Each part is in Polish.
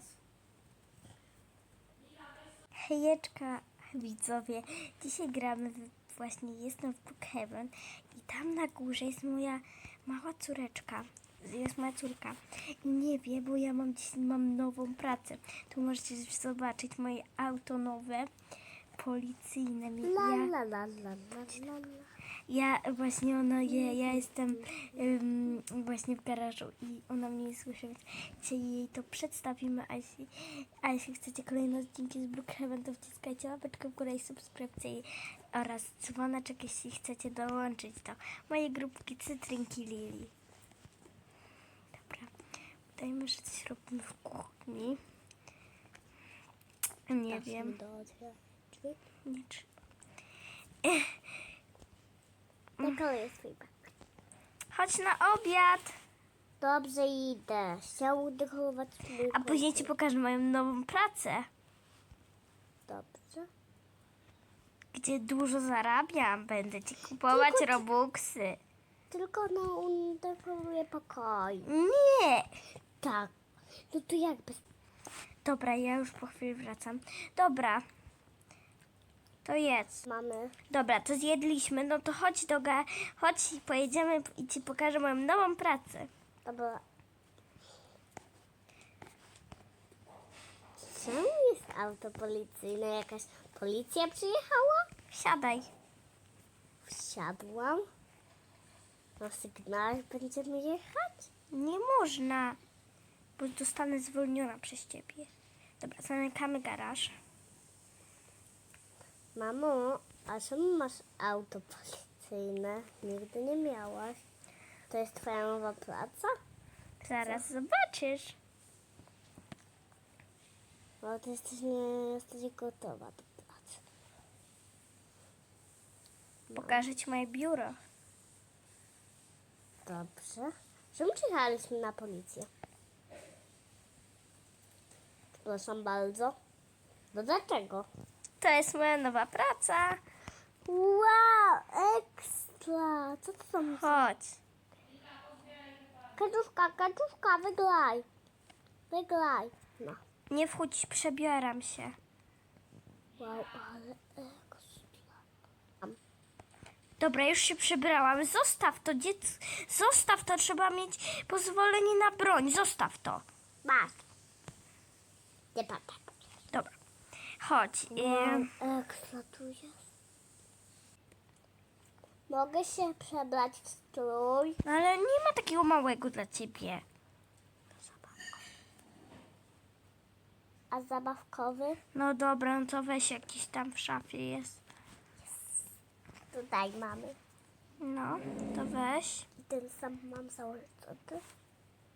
jest? Hejeczka widzowie, dzisiaj gramy właśnie jestem w Brookhaven i tam na górze jest moja mała córeczka, jest moja córka i nie wie, bo ja mam dziś mam nową pracę. Tu możecie zobaczyć moje auto nowe, policyjne. Mi- La Ja, la la la la la la. Ja właśnie ona je, ja jestem ym, właśnie w garażu i ona mnie nie słyszy, więc dzisiaj jej to przedstawimy, a jeśli, a jeśli chcecie kolejne odcinki z Brookhaven, to wciskajcie łapeczkę w górę i subskrypcję oraz dzwoneczek, jeśli chcecie dołączyć do mojej grupki Cytrynki Lili. Dobra, udajmy, że coś robimy w kuchni. Nie wiem, nie czy... Na kolej swój bak. Chodź na obiad! Dobrze, idę. Chciał udekorować mój A później ci pokażę moją nową pracę, Dobrze. gdzie dużo zarabiam. Będę ci kupować Tylko- robuxy. Tylko no, udekoruję pokoj. Nie! Tak. No to jakby... Dobra, ja już po chwili wracam. Dobra. To jedz. Mamy... Dobra, to zjedliśmy. No to chodź do ga... Chodź i pojedziemy i ci pokażę moją nową pracę. Dobra. Czemu jest auto policyjne? Jakaś policja przyjechała? Siadaj. Wsiadłam. Na sygnale będziemy jechać? Nie można, bo zostanę zwolniona przez ciebie. Dobra, zamykamy garaż. Mamo, a czemu masz auto policyjne? Nigdy nie miałaś. To jest twoja nowa praca? Zaraz zobaczysz. No to jesteś nie jesteś gotowa do pracy. Pokażę ci moje biuro. Dobrze. Czemu przyjechaliśmy na policję? Przepraszam bardzo. No dlaczego? To jest moja nowa praca. Wow, ekstra! Co to tam? Chodź. Kaczuszka, kaczuszka, wyglaj. Wyglaj. No. Nie wchodź, przebieram się. Wow, ale ekstra. Dobra, już się przebrałam. Zostaw to, dziec. Zostaw to, trzeba mieć pozwolenie na broń. Zostaw to. Masz. Nie papa. Chodź. Ekstra tu jest. Mogę się przebrać w strój? no ale nie ma takiego małego dla ciebie. A zabawkowy? No dobra, no to weź jakiś tam w szafie jest. Tutaj mamy. No, to weź. I ten sam mam założyć, co ty?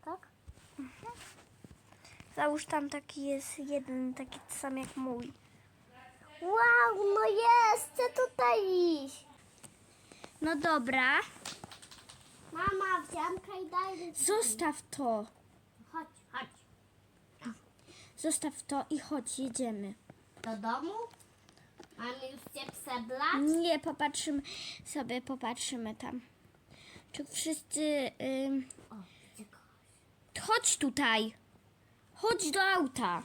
Tak? Załóż tam taki jest jeden, taki sam jak mój. Wow, no jest! Chcę tutaj iść. No dobra. Mama, wziąłem kajdany. Zostaw to. Chodź, chodź. Zostaw to i chodź, jedziemy. Do domu? Mamy już cię przebrać? Nie, popatrzymy sobie, popatrzymy tam. Czy wszyscy... ym, O. Chodź tutaj. Chodź do auta.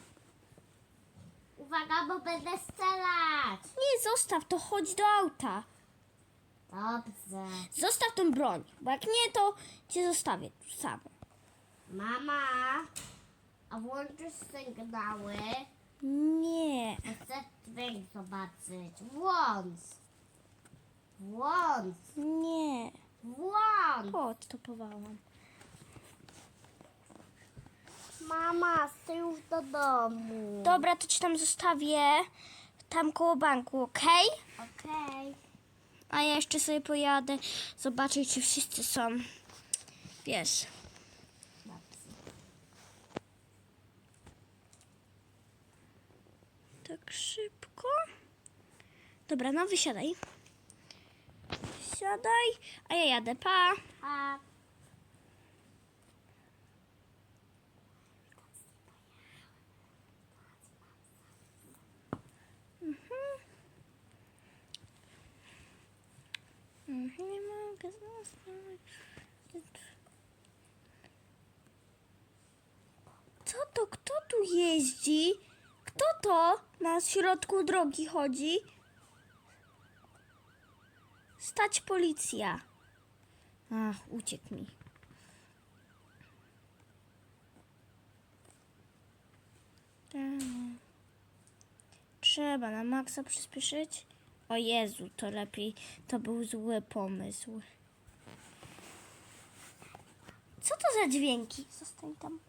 Uwaga, bo będę strzelać. Nie, zostaw to, chodź do auta. Dobrze. Zostaw tą broń, bo jak nie, to cię zostawię tu samą. Mama, a włączysz sygnały? Nie. Chcę dźwięk zobaczyć. Włącz. Włącz. Nie. Włącz. Odstopowałam. Mama, chcę już do domu. Dobra, to ci tam zostawię. Tam koło banku, okej? Okej. A ja jeszcze sobie pojadę zobaczyć, czy wszyscy są. Wiesz. Tak szybko. Dobra, no wysiadaj. Siadaj, a ja jadę, pa. A Mhm, Nie mogę zostać. Co to? Kto tu jeździ? Kto to na środku drogi chodzi? Stać policja. Ach, uciekł mi. Tam. Trzeba na maksa przyspieszyć. O Jezu, to lepiej. To był zły pomysł. Co to za dźwięki? Zostań tam.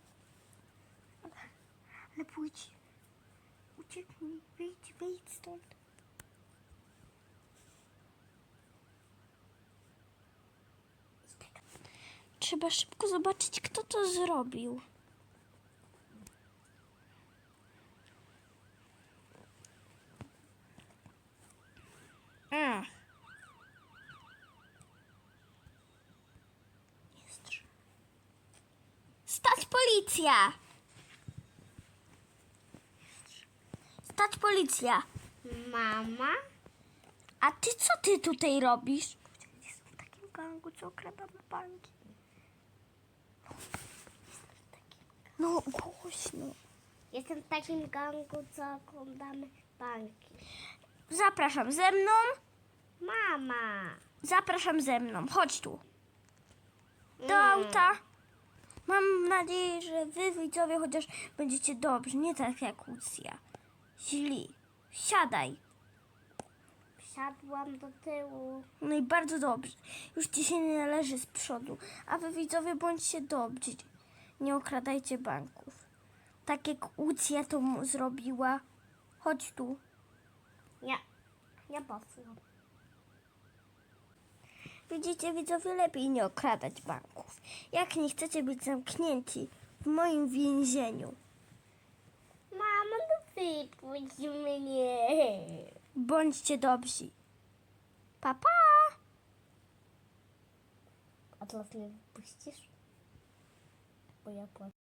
Ale, pójdź. Ucieknij. Wyjdź, wyjdź stąd. Trzeba szybko zobaczyć, kto to zrobił. A. Jest. Stać policja! Stać policja! Mama? A ty co ty tutaj robisz? Jestem w takim gangu, co okradamy banki. No, głośno. Jestem w takim gangu, co oglądamy banki. Zapraszam ze mną. Mama! Zapraszam ze mną. Chodź tu. Do Mm. auta. Mam nadzieję, że wy widzowie chociaż będziecie dobrzy, nie tak jak Lucja. Źli. Siadaj. Wsiadłam do tyłu. No i bardzo dobrze. Już ci się nie należy z przodu. A wy widzowie bądźcie dobrzy. Nie okradajcie banków. Tak jak Lucja to mu zrobiła. Chodź tu. Nie, nie posłucham. Widzicie, widzowie, lepiej nie okradać banków. Jak nie chcecie być zamknięci w moim więzieniu. Mama, no wypuść mnie. Bądźcie dobrzy. Pa, pa! A teraz mnie wypuścisz? Bo ja płacę.